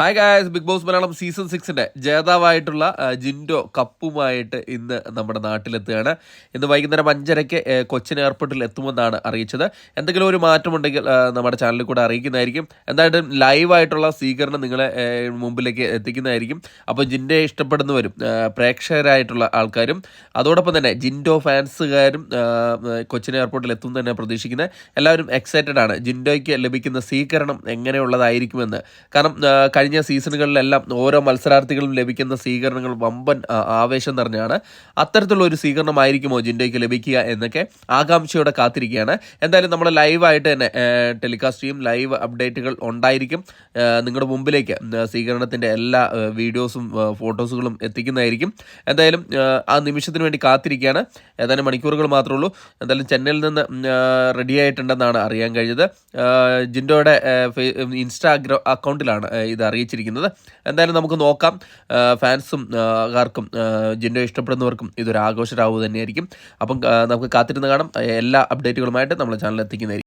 Hi guys Bigg Boss Malayalam season സിക്സിന്റെ ജേതാവായിട്ടുള്ള ജിൻഡോ കപ്പുമായിട്ട് ഇന്ന് നമ്മുടെ നാട്ടിലെത്തുകയാണ്. ഇന്ന് വൈകുന്നേരം അഞ്ചരയ്ക്ക് കൊച്ചിൻ എയർപോർട്ടിൽ എത്തുമെന്നാണ് അറിയിച്ചത്. എന്തെങ്കിലും ഒരു മാറ്റമുണ്ടെങ്കിൽ നമ്മുടെ ചാനലിൽ കൂടെ അറിയിക്കുന്നതായിരിക്കും. എന്തായാലും ലൈവായിട്ടുള്ള സ്വീകരണം നിങ്ങളെ മുമ്പിലേക്ക് എത്തിക്കുന്നതായിരിക്കും. അപ്പോൾ ജിൻഡയെ ഇഷ്ടപ്പെടുന്നവരും പ്രേക്ഷകരായിട്ടുള്ള ആൾക്കാരും അതോടൊപ്പം തന്നെ ജിൻഡോ ഫാൻസുകാരും കൊച്ചിൻ എയർപോർട്ടിൽ എത്തും തന്നെ പ്രതീക്ഷിക്കുന്നത്. എല്ലാവരും എക്സൈറ്റഡ് ആണ്. ജിൻഡോയ്ക്ക് ലഭിക്കുന്ന സ്വീകരണം എങ്ങനെയുള്ളതായിരിക്കുമെന്ന്. കാരണം കഴിഞ്ഞ സീസണുകളിലെല്ലാം ഓരോ മത്സരാർത്ഥികളും ലഭിക്കുന്ന സ്വീകരണങ്ങൾ വമ്പൻ ആവേശം നിറഞ്ഞാണ്. അത്തരത്തിലുള്ള ഒരു സ്വീകരണമായിരിക്കുമോ ജിൻഡോയ്ക്ക് ലഭിക്കുക എന്നൊക്കെ ആകാംക്ഷയോടെ കാത്തിരിക്കുകയാണ്. എന്തായാലും നമ്മൾ ലൈവായിട്ട് തന്നെ ടെലികാസ്റ്റ് ചെയ്യും. ലൈവ് അപ്ഡേറ്റുകൾ ഉണ്ടായിരിക്കും. നിങ്ങളുടെ മുമ്പിലേക്ക് സ്വീകരണത്തിന്റെ എല്ലാ വീഡിയോസും ഫോട്ടോസുകളും എത്തിക്കുന്നതായിരിക്കും. എന്തായാലും ആ, നിമിഷത്തിന് വേണ്ടി കാത്തിരിക്കുകയാണ്. ഏതാനും മണിക്കൂറുകൾ മാത്രമേ ഉള്ളൂ. എന്തായാലും ചെന്നൈയിൽ നിന്ന് റെഡി ആയിട്ടുണ്ടെന്നാണ് അറിയാൻ കഴിഞ്ഞത്. ജിൻഡോയുടെ ഇൻസ്റ്റാഗ്രാം അക്കൗണ്ടിലാണ് ഇത് ഇത് അറിയിച്ചിരിക്കുന്നത്. എന്തായാലും നമുക്ക് നോക്കാം. ഫാൻസും കാർക്കും ജിൻഡോ ഇഷ്ടപ്പെടുന്നവർക്കും ഇതൊരു ആഘോഷരാവ് തന്നെയായിരിക്കും. അപ്പം നമുക്ക് കാത്തിരുന്ന് കാണാം. എല്ലാ അപ്ഡേറ്റുകളുമായിട്ട് നമ്മൾ ചാനൽ എത്തിക്കുന്നതായിരിക്കും.